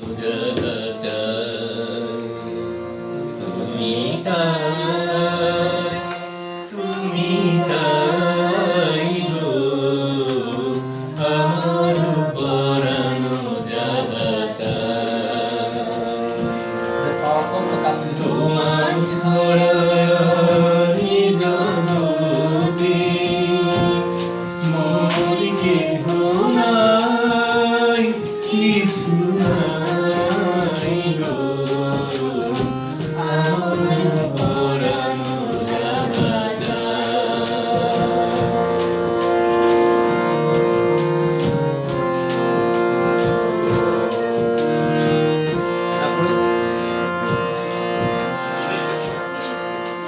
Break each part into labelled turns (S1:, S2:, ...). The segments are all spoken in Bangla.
S1: 我觉得觉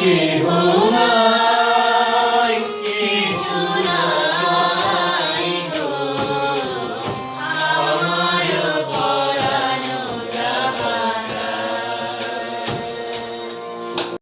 S1: King.